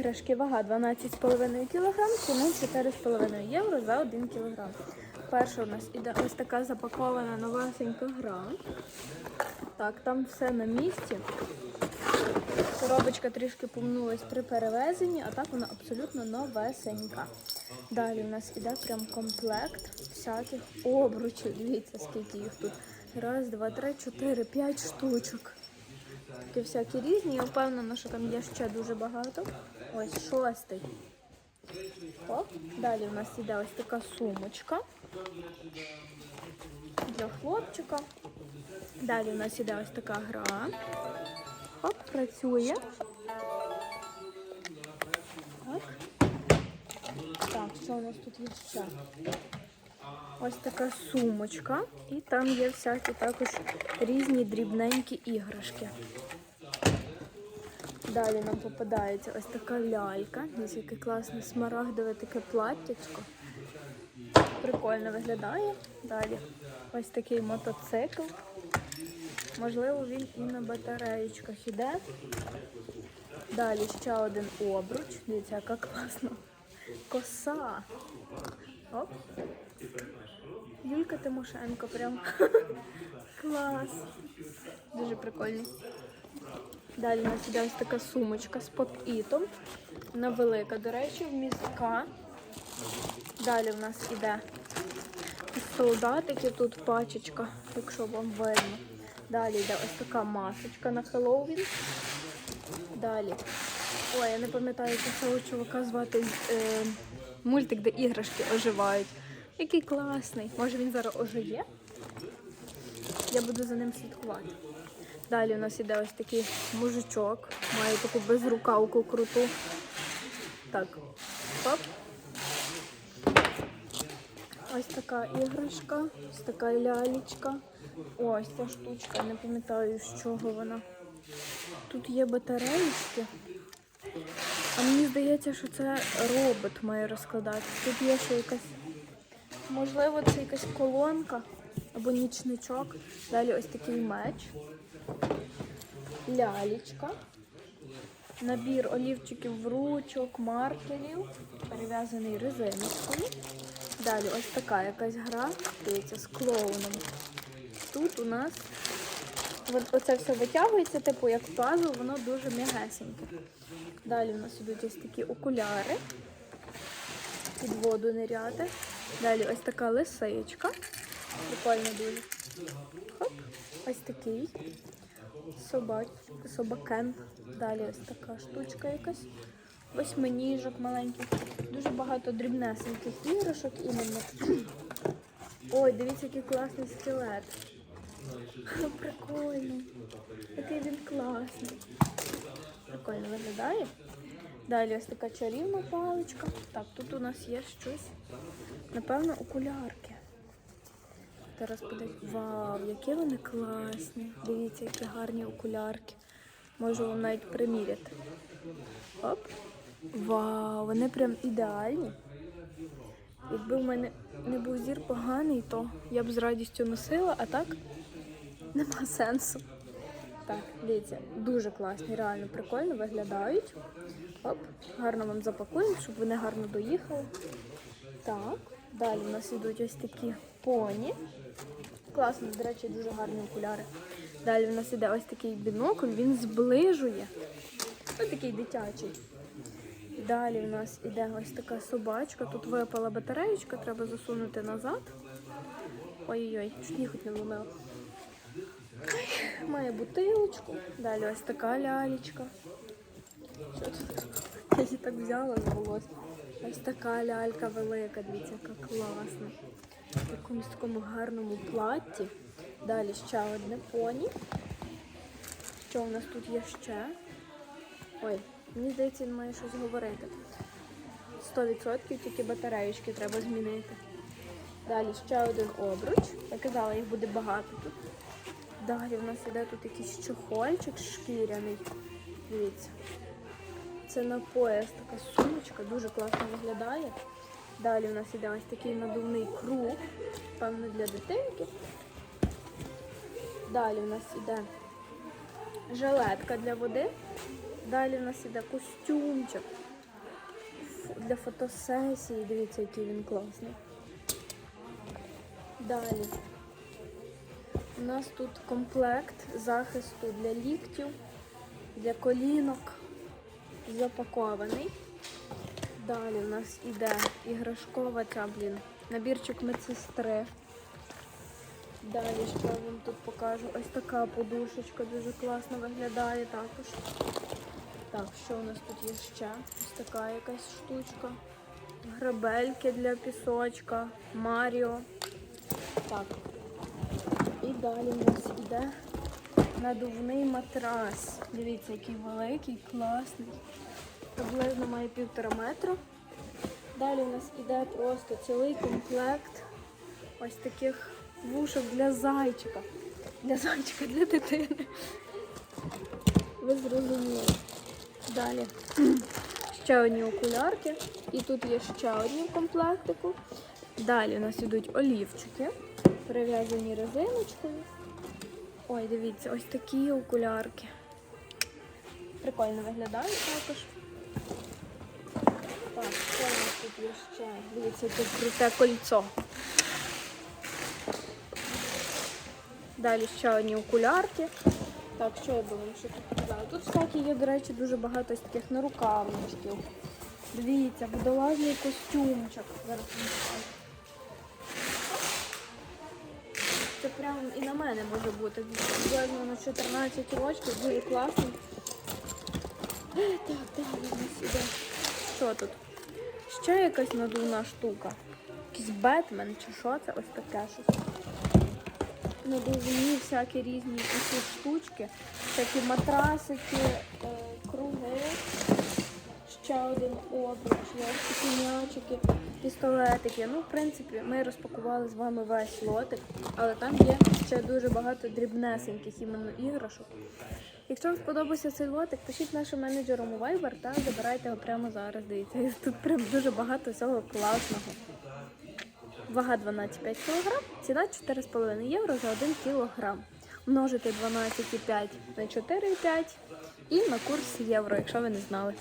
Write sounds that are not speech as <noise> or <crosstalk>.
іграшки вага 12,5 кг, ціна 4,5 євро за 1 кг. Перша у нас іде ось така запакована новесенька гра. Так, там все на місці. Коробочка трішки помнулась при перевезенні, а так вона абсолютно новесенька. Далі у нас іде прям комплект всяких обручів. Дивіться, скільки їх тут. Раз, два, три, чотири, п'ять штучок. Такі всякі різні. Я впевнена, що там є ще дуже багато. Ось шостий. Оп. Далі у нас іде ось така сумочка для хлопчика. Далі у нас іде ось така гра. Оп, працює. Так, що у нас тут є ще? Ось така сумочка. І там є всякі також різні дрібненькі іграшки. Далі нам попадається ось така лялька. Ось класне смарагдове таке платтячко. Прикольно виглядає. Далі ось такий мотоцикл. Можливо, він і на батареєчках іде. Далі ще один обруч. Дивіться, яка класна коса. Оп. Юлька Тимошенко прям. Клас. Дуже прикольно. Далі у нас іде ось така сумочка з поп-ітом. Вона велика, до речі, вмістка. Далі в нас іде солдатики, тут пачечка, якщо вам видно. Далі йде ось така масочка на Хеллоуін. Далі. Ой, я не пам'ятаю, як цього чувака звати е, мультик, де іграшки оживають. Який класний. Може він зараз ожиє? Я буду за ним слідкувати. Далі у нас іде ось такий мужичок. Має таку безрукавку круту. Так. Оп. Ось така іграшка, ось така лялечка. Ось ця штучка, не пам'ятаю з чого вона. Тут є батареїчки. А мені здається, що це робот має розкладати. Тут є ще якась, можливо, це якась колонка або нічничок. Далі ось такий меч, лялечка, набір олівчиків, ручок, маркерів, перев'язаний резиночкою. Далі ось така якась гра, дивіться, з клоуном. Тут у нас от, оце все витягується, типу як пазл, воно дуже м'ягесеньке. Далі у нас ідуть ось такі окуляри. Під воду ниряти. Далі ось така лисичка. Прикольно дуже. Хоп. Ось такий. Собач... Собакен. Далі ось така штучка якась. Восьминіжок маленьких. Дуже багато дрібнесеньких іграшок іменно. <clears throat> Ой, дивіться, який класний скелет. <laughs> Прикольно. Який він класний. Прикольно виглядає. Далі ось така чарівна паличка. Так, тут у нас є щось. Напевно, окулярки. Зараз подивіться. Вау, які вони класні. Дивіться, які гарні окулярки. Можу вам навіть приміряти. Оп. Вау, вони прям ідеальні. Якби в мене не був зір поганий, то я б з радістю носила, а так нема сенсу. Так, дивіться, дуже класні, реально прикольно виглядають. Оп, гарно вам запакуємо, щоб вони гарно доїхали. Так, далі у нас йдуть ось такі поні. Класно, до речі, дуже гарні окуляри. Далі у нас іде ось такий бінокль, він зближує. Ось такий дитячий. Далі у нас іде ось така собачка. Тут випала батареєчка, треба засунути назад. Ой-ой-ой, чуть не вломила. Має бутилочку. Далі ось така лялечка. Що тут? Я її так взяла з волос. Ось така лялька велика, дивіться, яка класна. В якомусь такому гарному платті. Далі ще одне поні. Що у нас тут є ще? Ой, мені здається, він має щось говорити. 100% тільки батареєчки треба змінити. Далі ще один обруч. Я казала, їх буде багато тут. Далі в нас іде тут якийсь чохольчик шкіряний. Дивіться. Це на пояс така сумочка, дуже класно виглядає. Далі у нас іде ось такий надувний круг, певно, для дитинки. Далі у нас іде жилетка для води. Далі в нас іде костюмчик для фотосесії. Дивіться, який він класний. Далі. У нас тут комплект захисту для ліктів, для колінок. Запакований. Далі у нас іде іграшкова ця, блін, набірчик медсестри. Далі що я вам тут покажу? Ось така подушечка дуже класно виглядає також. Так, що у нас тут є ще? Ось така якась штучка. Грабельки для пісочка, Маріо. Так. І далі у нас іде надувний матрас. Дивіться, який великий, класний. Приблизно має півтора метра. Далі у нас іде просто цілий комплект ось таких вушок для зайчика. Для зайчика, для дитини. Ви зрозуміли. Далі <clears throat> ще одні окулярки. І тут є ще одні в комплектику. Далі у нас йдуть олівчики, прив'язані резиночкою. Ой, дивіться, ось такі окулярки. Прикольно виглядають також. Так, що у нас тут є ще? Дивіться, тут круте кольцо. Далі ще одні окулярки. Так, що я вам ще тут показала? Тут всякі є, до речі, дуже багато ось таких нарукавничків. Дивіться, водолазний костюмчик. Зараз і на мене може бути. Приблизно на 14 років, дуже класно. Е, Так, далі у. Що тут? Ще якась надувна штука. Якийсь Бетмен чи що це? Ось таке щось. Надувні всякі різні такі штучки, всякі матрасики, е, круги. Ще один обруч, є ось такі м'ячики, пістолетики. Ну, в принципі, ми розпакували з вами весь лотик, але там є ще дуже багато дрібнесеньких іменно іграшок. Якщо вам сподобався цей лотик, пишіть нашим менеджерам у Viber та забирайте його прямо зараз. Дивіться, тут прям дуже багато всього класного. Вага 12,5 кг, ціна 4,5 євро за 1 кг. Множити 12,5 на 4,5 і на курс євро, якщо ви не знали.